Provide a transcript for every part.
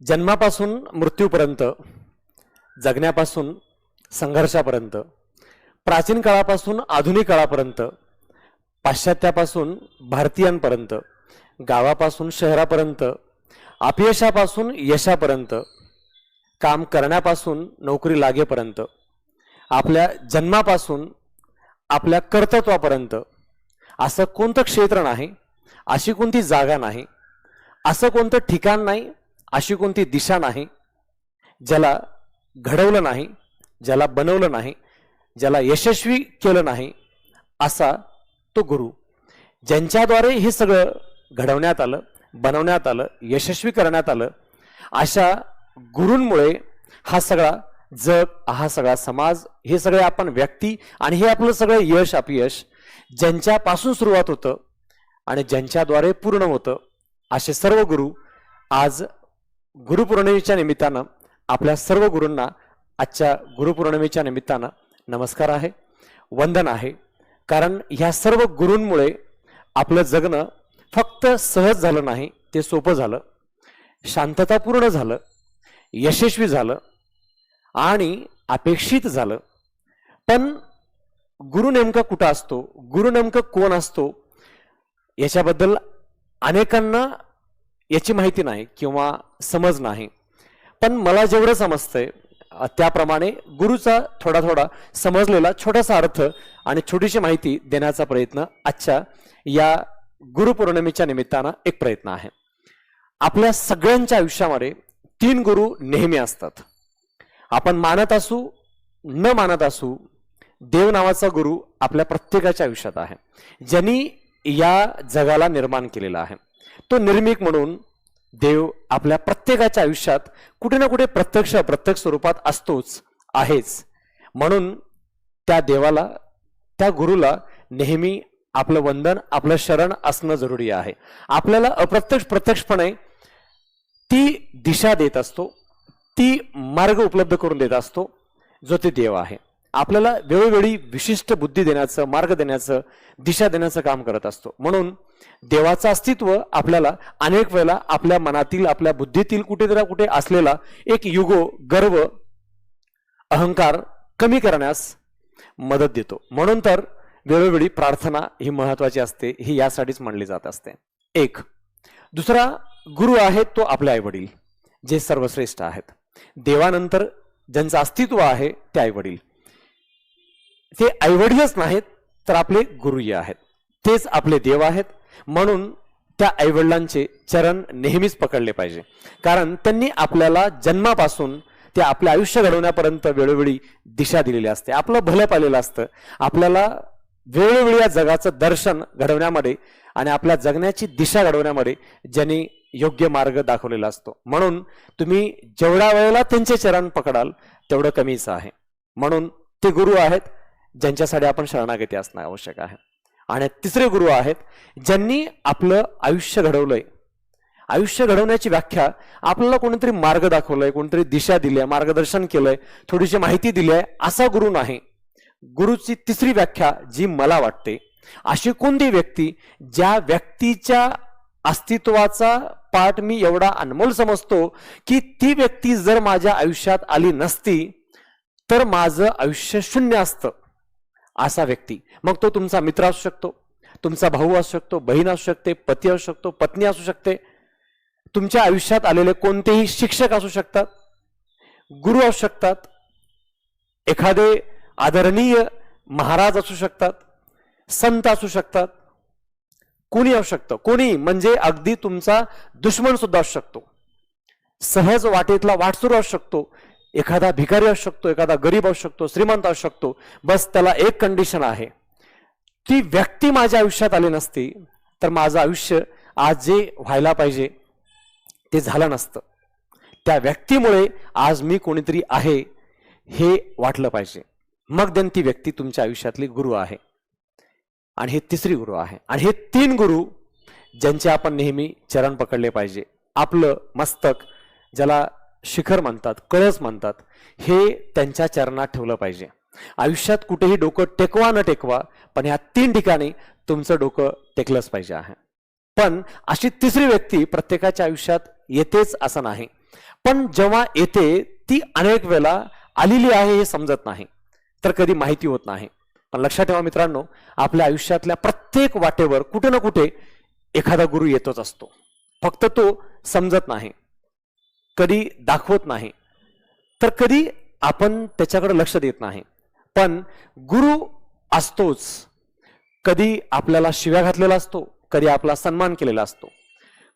जन्मापासून मृत्यूपर्यंत जगण्यापासून संघर्षापर्यंत प्राचीन काळापासून आधुनिक काळापर्यंत पाश्चात्यापासून भारतीयांपर्यंत गावापासून शहरापर्यंत अपयशापासून यशापर्यंत काम करण्यापासून नोकरी लागेपर्यंत आपल्या जन्मापासून आपल्या कर्तृत्वापर्यंत असं कोणतं क्षेत्र नाही अशी कोणती जागा नाही असं कोणतं ठिकाण नाही अशी कोणती दिशा नाही ज्याला घडवलं नाही ज्याला बनवलं नाही ज्याला यशस्वी केलं नाही असा तो गुरु ज्यांच्याद्वारे हे सगळं घडवण्यात आलं बनवण्यात आलं यशस्वी करण्यात आलं अशा गुरूंमुळे हा सगळा जग हा सगळा समाज हे सगळे आपण व्यक्ती आणि हे आपलं सगळं यश अपयश ज्यांच्यापासून सुरुवात होतं आणि ज्यांच्याद्वारे पूर्ण होतं असे सर्व गुरु आज गुरुपौर्णिमेच्या निमित्तानं आपल्या सर्व गुरूंना आजच्या गुरुपौर्णिमेच्या निमित्तानं नमस्कार आहे वंदन आहे. कारण ह्या सर्व गुरूंमुळे आपलं जगणं फक्त सहज झालं नाही ते सोपं झालं. शांततापूर्ण झालं यशस्वी झालं आणि अपेक्षित झालं. पण गुरु नेमका कुठं असतो गुरु नेमकं कोण असतो याच्याबद्दल अनेकांना याची माहिती नाही किंवा समज नाही. पण मला जेवढं समजतंय त्याप्रमाणे गुरुचा थोडा थोडा समजलेला छोटासा अर्थ आणि छोटीशी माहिती देण्याचा प्रयत्न आजच्या या गुरुपौर्णिमेच्या निमित्तानं एक प्रयत्न आहे. आपल्या सगळ्यांच्या आयुष्यामध्ये तीन गुरु नेहमी असतात. आपण मानत असू न मानत असू देव नावाचा गुरु आपल्या प्रत्येकाच्या आयुष्यात आहे. ज्यांनी या जगाला निर्माण केलेला आहे. तो निर्मिक म्हणून देव आपल्या प्रत्येकाच्या आयुष्यात कुठे ना कुठे प्रत्यक्ष प्रत्यक्ष स्वरूपात असतोच आहेच. म्हणून त्या देवाला त्या गुरुला नेहमी आपलं वंदन आपलं शरण असणं जरुरी आहे. आपल्याला अप्रत्यक्ष प्रत्यक्षपणे ती दिशा देत असतो ती मार्ग उपलब्ध करून देत असतो जो ते देव आहे. आपल्याला वेळोवेळी विशिष्ट बुद्धी देण्याचं मार्ग देण्याचं दिशा देण्याचं काम करत असतो. म्हणून देवाचं अस्तित्व आपल्याला अनेक वेळेला आपल्या मनातील आपल्या बुद्धीतील कुठेतरी कुठे असलेला एक युगो गर्व अहंकार कमी करण्यास मदत देतो. म्हणून तर वेळोवेळी प्रार्थना ही महत्वाची असते ही यासाठीच म्हणली जात असते. एक. दुसरा गुरु आहे तो आपले आईवडील जे सर्वश्रेष्ठ आहेत. देवानंतर ज्यांचं अस्तित्व आहे ते आईवडील. ते आईवडीलच नाहीत तर आपले गुरुही आहेत. तेच आपले देव आहेत. म्हणून त्या आईवडिलांचे चरण नेहमीच पकडले पाहिजे. कारण त्यांनी आपल्याला जन्मापासून ते आपले आयुष्य घडवण्यापर्यंत वेळोवेळी दिशा दिलेली असते. आपलं भलं पाहिलेलं असतं. आपल्याला वेळोवेळी या जगाचं दर्शन घडवण्यामध्ये आणि आपल्या जगण्याची दिशा घडवण्यामध्ये ज्यांनी योग्य मार्ग दाखवलेला असतो. म्हणून तुम्ही जेवढ्या वेळेला त्यांचे चरण पकडाल तेवढं कमीच आहे. म्हणून ते गुरु आहेत. ज्यांच्यासाठी आपण शरणागती असणं आवश्यक आहे. आणि तिसरे गुरु आहेत ज्यांनी आपलं आयुष्य घडवलंय. आयुष्य घडवण्याची व्याख्या आपल्याला कोणीतरी मार्ग दाखवलाय कोणतरी दिशा दिली आहे मार्गदर्शन केलंय थोडीशी माहिती दिली आहे असा गुरु नाही. गुरुची तिसरी व्याख्या जी मला वाटते अशी कोणती व्यक्ती ज्या व्यक्तीच्या अस्तित्वाचा पाठ मी एवढा अनमोल समजतो की ती व्यक्ती जर माझ्या आयुष्यात आली नसती तर माझं आयुष्य शून्य असतं. असा व्यक्ती. मग तो तुमचा मित्र असू शकतो तुमचा भाऊ असू शकतो बहीण असू शकते पती असू शकतो पत्नी असू शकते. तुमच्या आयुष्यात आलेले कोणतेही शिक्षक असू शकतात गुरु असू शकतात एखादे आदरणीय महाराज असू शकतात संत असू शकतात कोणी असू शकतं. कोणी म्हणजे अगदी तुमचा दुश्मन सुद्धा असू शकतो. सहज वाटेतला वाटसुरू असू शकतो. एखादा भिकारी असू शकतो एखादा गरीब असू शकतो श्रीमंत असू शकतो बस त्याला एक कंडिशन आहे. ती व्यक्ती माझ्या आयुष्यात आली नसती तर माझं आयुष्य आज जे व्हायला पाहिजे ते झालं नसतं. त्या व्यक्तीमुळे आज मी कोणीतरी आहे हे वाटलं पाहिजे. मग देन ती व्यक्ती तुमच्या आयुष्यातली गुरु आहे. आणि हे तिसरी गुरु आहे. आणि हे तीन गुरु ज्यांचे आपण नेहमी चरण पकडले पाहिजे. आपलं मस्तक ज्याला शिखर म्हणतात कळस म्हणतात हे त्यांच्या चरणात ठेवलं पाहिजे. आयुष्यात कुठेही डोकं टेकवा न टेकवा पण ह्या तीन ठिकाणी तुमचं डोकं टेकलंच पाहिजे आहे. पण अशी तिसरी व्यक्ती प्रत्येकाच्या आयुष्यात येतेच असं नाही. पण जेव्हा येते ती अनेक वेळा आलेली आहे हे समजत नाही. तर कधी माहिती होत नाही. पण लक्षात ठेवा मित्रांनो आपल्या आयुष्यातल्या प्रत्येक वाटेवर कुठे ना कुठे एखादा गुरु येतोच असतो. फक्त तो समजत नाही. कधी दाखवत नाही. तर कधी आपण त्याच्याकडे लक्ष देत नाही. पण गुरु असतोच. कधी आपल्याला शिव्या घातलेला असतो कधी आपला सन्मान केलेला असतो.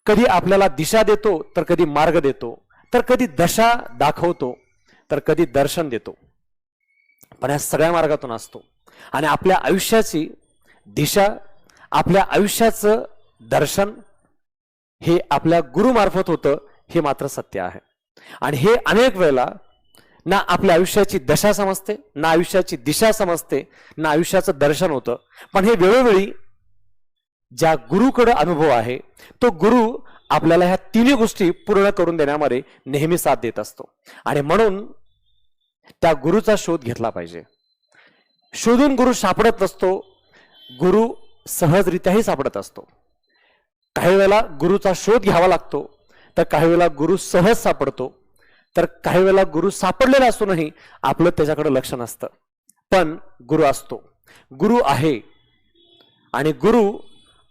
कधी आपल्याला दिशा देतो तर कधी मार्ग देतो. तर कधी दशा दाखवतो तर कधी दर्शन देतो. पण या सगळ्या मार्गातून असतो. आणि आपल्या आयुष्याची दिशा आपल्या आयुष्याचं दर्शन हे आपल्या गुरुमार्फत होतं. हे मात्र सत्य आहे. आणि हे अनेक वेळेला ना आपल्या आयुष्याची दशा समजते ना आयुष्याची दिशा समजते ना आयुष्याचं दर्शन होतं. पण हे वेळोवेळी ज्या गुरुकडे अनुभव आहे तो गुरु आपल्याला ह्या तिन्ही गोष्टी पूर्ण करून देण्यामध्ये नेहमी साथ देत असतो. आणि म्हणून त्या गुरुचा शोध घेतला पाहिजे. शोधून गुरु सापडत नसतो गुरु सहजरित्याही सापडत असतो. काही वेळेला गुरुचा शोध घ्यावा लागतो तर काही वेळेला गुरु सहज सापडतो. तर काही वेळेला गुरु सापडलेला असूनही आपलं त्याच्याकडे लक्ष नसतं. पण गुरु असतो. गुरु आहे. आणि गुरु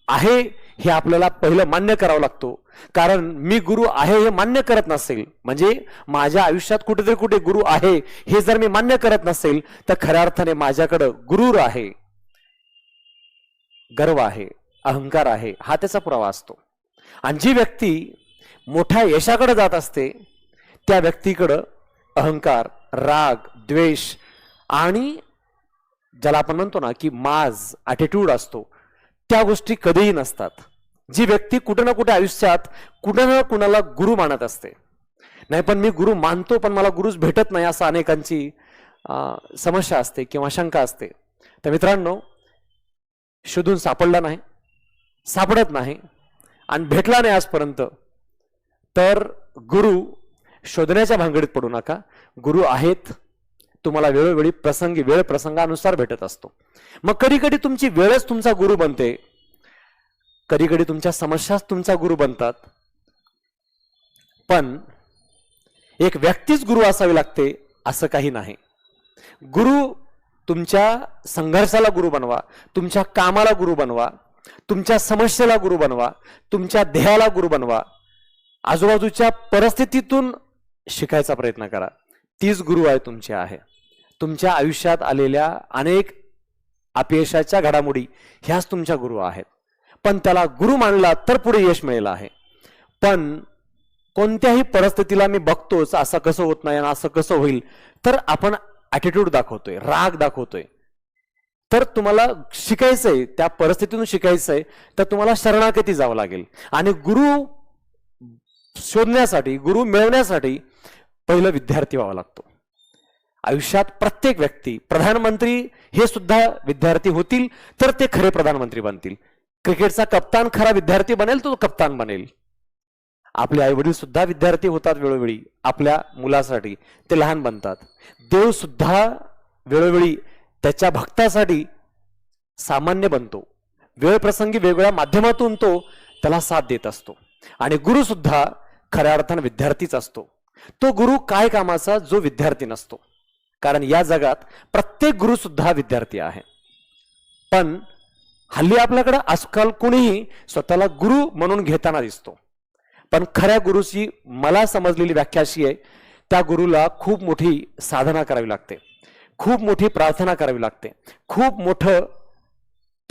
आहे हे आपल्याला पहिलं मान्य करावं लागतो. कारण मी गुरु आहे हे मान्य करत नसेल. म्हणजे माझ्या आयुष्यात कुठेतरी कुठे गुरु आहे हे जर मी मान्य करत नसेल तर खऱ्या अर्थाने माझ्याकडं गुरुर आहे. गर्व आहे. अहंकार आहे. हा त्याचा पुरावा असतो. आणि जी व्यक्ती मोठ्या यशाकडे जात असते त्या व्यक्तीकडं अहंकार राग द्वेष आणि ज्याला आपण म्हणतो ना की माज ॲटिट्यूड असतो त्या गोष्टी कधीही नसतात. जी व्यक्ती कुठे ना कुठे आयुष्यात कुठे ना कुणाला गुरु मानत असते. नाही पण मी गुरु मानतो पण मला गुरुच भेटत नाही असं अनेकांची समस्या असते किंवा शंका असते. तर मित्रांनो शोधून सापडला नाही सापडत नाही आणि भेटला नाही आजपर्यंत. तर गुरु शोधण्याच्या भानगडीत पडू नका. गुरु आहेत तुम्हाला वेळोवेळी प्रसंगी वेळ प्रसंगानुसार भेटत असतो. मग कधी कधी तुमची वेळच तुमचा गुरु बनते. कधी कधी तुमच्या समस्याच तुमचा गुरु बनतात. पण एक व्यक्तीच गुरु असावी लागते असं काही नाही. गुरु तुमच्या संघर्षाला गुरु बनवा तुमच्या कामाला गुरु बनवा तुमच्या समस्येला गुरु बनवा तुमच्या ध्येयाला गुरु बनवा. आजूबाजूच्या परिस्थितीतून शिकायचा प्रयत्न करा. तीच गुरु आहे तुमची आहे. तुमच्या आयुष्यात आलेल्या अनेक अपयशाच्या घडामोडी ह्याच तुमच्या गुरु आहेत. पण त्याला गुरु मानला तर पुढे यश मिळेल आहे. पण कोणत्याही परिस्थितीला मी बघतोच असं कसं होत नाही आणि असं कसं होईल तर आपण ॲटिट्यूड दाखवतोय राग दाखवतोय. तर तुम्हाला शिकायचंय त्या परिस्थितीतून शिकायचंय तर तुम्हाला शरणागती जावं लागेल. आणि गुरु शोधण्यासाठी गुरु मिळवण्यासाठी पहिलं विद्यार्थी व्हावा लागतो. आयुष्यात प्रत्येक व्यक्ती प्रधानमंत्री हे सुद्धा विद्यार्थी होतील तर ते खरे प्रधानमंत्री बनतील. क्रिकेटचा कप्तान खरा विद्यार्थी बनेल तो कप्तान बनेल. आपले आई वडील सुद्धा विद्यार्थी होतात वेळोवेळी आपल्या मुलासाठी ते लहान बनतात. देव सुद्धा वेळोवेळी त्याच्या भक्तासाठी सामान्य बनतो. वेळ प्रसंगी वेगवेगळ्या माध्यमातून तो त्याला साथ देत असतो. आणि गुरु सुद्धा खऱ्या अर्थानं विद्यार्थीच असतो. तो गुरु काय कामाचा? जो विद्यार्थी नसतो. कारण या जगात प्रत्येक गुरु सुद्धा विद्यार्थी आहे. पण हल्ली आपल्याकडे आजकाल कुणीही स्वतःला गुरु म्हणून घेताना दिसतो. पण खऱ्या गुरुची मला समजलेली व्याख्या अशी आहे त्या गुरुला खूप मोठी साधना करावी लागते. खूप मोठी प्रार्थना करावी लागते. खूप मोठं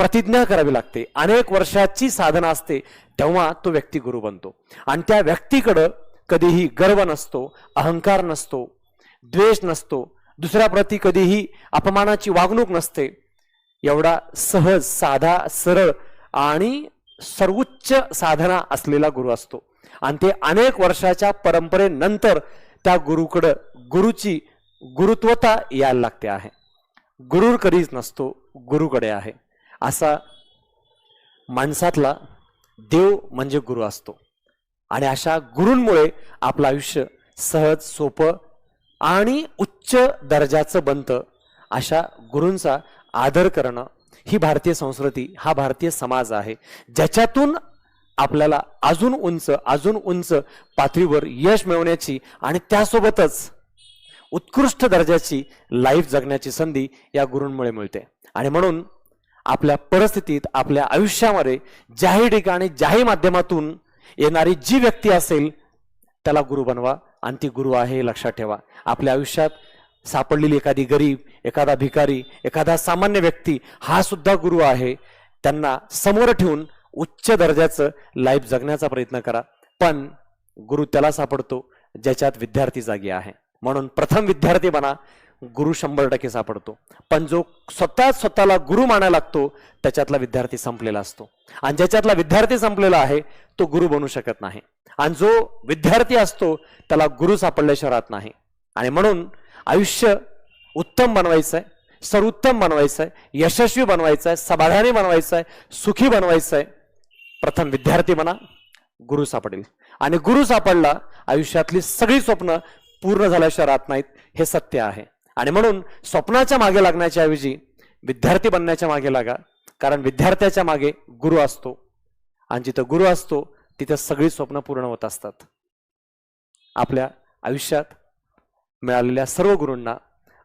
प्रतिज्ञा करावी लागते. अनेक वर्षाची साधना असते. तेव्हा तो व्यक्ती गुरु बनतो. आणि त्या व्यक्तीकडं कधीही गर्व नसतो अहंकार नसतो द्वेष नसतो. दुसऱ्याप्रती कधीही अपमानाची वागणूक नसते. एवढा सहज साधा सरळ आणि सर्वोच्च साधना असलेला गुरु असतो. आणि ते अनेक वर्षाच्या परंपरेनंतर त्या गुरुकडं गुरुची गुरुत्वता यायला लागते आहे. गुरुर कधीच नसतो गुरुकडे आहे. असा माणसातला देव म्हणजे गुरु असतो. आणि अशा गुरूंमुळे आपलं आयुष्य सहज सोपं आणि उच्च दर्जाचं बनतं अशा गुरूंचा आदर करणं ही भारतीय संस्कृती हा भारतीय समाज आहे. ज्याच्यातून आपल्याला अजून उंच अजून उंच पातळीवर यश मिळवण्याची आणि त्यासोबतच उत्कृष्ट दर्जाची लाईफ जगण्याची संधी या गुरूंमुळे मिळते. आणि म्हणून आपल्या परिस्थितीत आपल्या आयुष्यामध्ये ज्याही ठिकाणी ज्याही माध्यमातून येणारी जी व्यक्ती असेल त्याला गुरु बनवा आणि ती गुरु आहे हे लक्षात ठेवा. आपल्या आयुष्यात सापडलेली एखादी गरीब एखादा भिकारी एखादा सामान्य व्यक्ती हा सुद्धा गुरु आहे. त्यांना समोर ठेवून उच्च दर्जाचं लाईफ जगण्याचा प्रयत्न करा. पण गुरु त्याला सापडतो ज्याच्यात विद्यार्थी जागी आहे. म्हणून प्रथम विद्यार्थी बना गुरु शंभर टक्के सापडतो. पण जो स्वतः स्वतःला गुरु मानायला लागतो त्याच्यातला विद्यार्थी संपलेला असतो. आणि ज्याच्यातला विद्यार्थी संपलेला आहे तो गुरु बनू शकत नाही. आणि जो विद्यार्थी असतो त्याला गुरु सापडल्याशिवाय राहत नाही. आणि म्हणून आयुष्य उत्तम बनवायचं आहे सर्वोत्तम बनवायचं आहे यशस्वी बनवायचं आहे समाधानी बनवायचं आहे सुखी बनवायचं आहे प्रथम विद्यार्थी म्हणा गुरु सापडेल. आणि गुरु सापडला आयुष्यातली सगळी स्वप्न पूर्ण झाल्याशिवाय राहत नाहीत हे सत्य आहे. आणि म्हणून स्वप्नाच्या मागे लागण्याच्या ऐवजी विद्यार्थी बनण्याच्या मागे लागा. कारण विद्यार्थ्याच्या मागे गुरु असतो. आणि जिथं गुरु असतो तिथं सगळी स्वप्न पूर्ण होत असतात. आपल्या आयुष्यात मिळालेल्या सर्व गुरूंना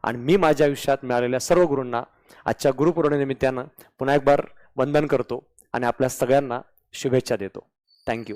आणि मी माझ्या आयुष्यात मिळालेल्या सर्व गुरूंना आजच्या गुरुपौर्णिमित्तानं पुन्हा एक बार वंदन करतो आणि आपल्या सगळ्यांना शुभेच्छा देतो. थँक्यू